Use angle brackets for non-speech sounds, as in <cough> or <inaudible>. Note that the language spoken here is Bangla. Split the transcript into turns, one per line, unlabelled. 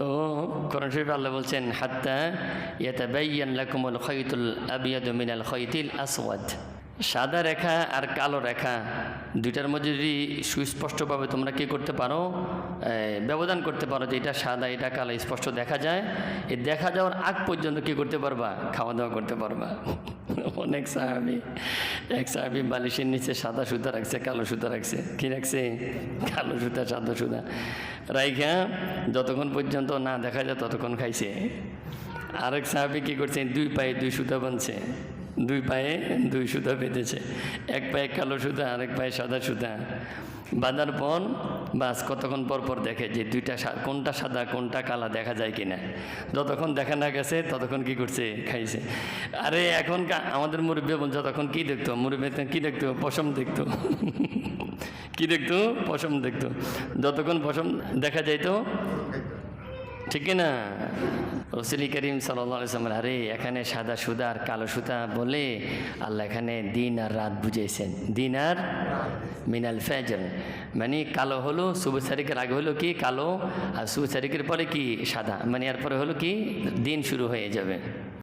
তো কোরআন শরীফ আল্লাহ বলছেন হাত্তা ইয়াতাবাইয়ান লাকুমুল খৈতুল আবিয়াদু মিনাল খৈতিল আসওয়াদ সাদা রেখা আর কালো রেখা, দুইটার মধ্যে যদি সুস্পষ্টভাবে তোমরা কি করতে পারো ব্যবধান করতে পারো যে এটা সাদা, এটা কালো, স্পষ্ট দেখা যায়, এই দেখা যাওয়ার আগ পর্যন্ত কি করতে পারবা? খাওয়া দাওয়া করতে পারবা। <laughs> অনেক সাহাবি, এক সাহাবি বালিশের নিচে সাদা সুতা রাখছে, কালো সুতা রাখছে। কি রাখছে? কালো সুতা, সাদা সুতা। রাইখা, যতক্ষণ পর্যন্ত না দেখা যায় ততক্ষণ খাইছে। আরেক সাহাবি কি করছে? দুই পায়ে দুই সুতা বানছে দুই পায়ে দুই সুতা বেঁধেছে। এক পায়ে কালো সুতা, আরেক পায়ে সাদা সুতা। বাঁধার পর বাস কতক্ষণ পর পর দেখে যে দুইটা কোনটা সাদা, কোনটা কালা দেখা যায় কিনা। যতক্ষণ দেখা না গেছে, ততক্ষণ কি করছে, খাইছে। আরে এখন আমাদের মুরব্বী যতক্ষণ কি দেখতো, মুরব্বী কি দেখতো, পশম দেখতো। <laughs> কি দেখতো, পশম দেখতো। যতক্ষণ পশম দেখা যাইতো, ঠিক না রসুল করিম সাল্লাম আরে, এখানে সাদা সুদা আর কালো সুতা বলে আল্লাহ এখানে দিন আর রাত বুঝেছেন দিন আর মিনাল ফ্যাজন মানে কালো হলো শুভ তারিখের আগে হলো কি কালো, আর শুভ তারিখের পরে কি সাদা। মানে এরপরে হলো কি, দিন শুরু হয়ে যাবে।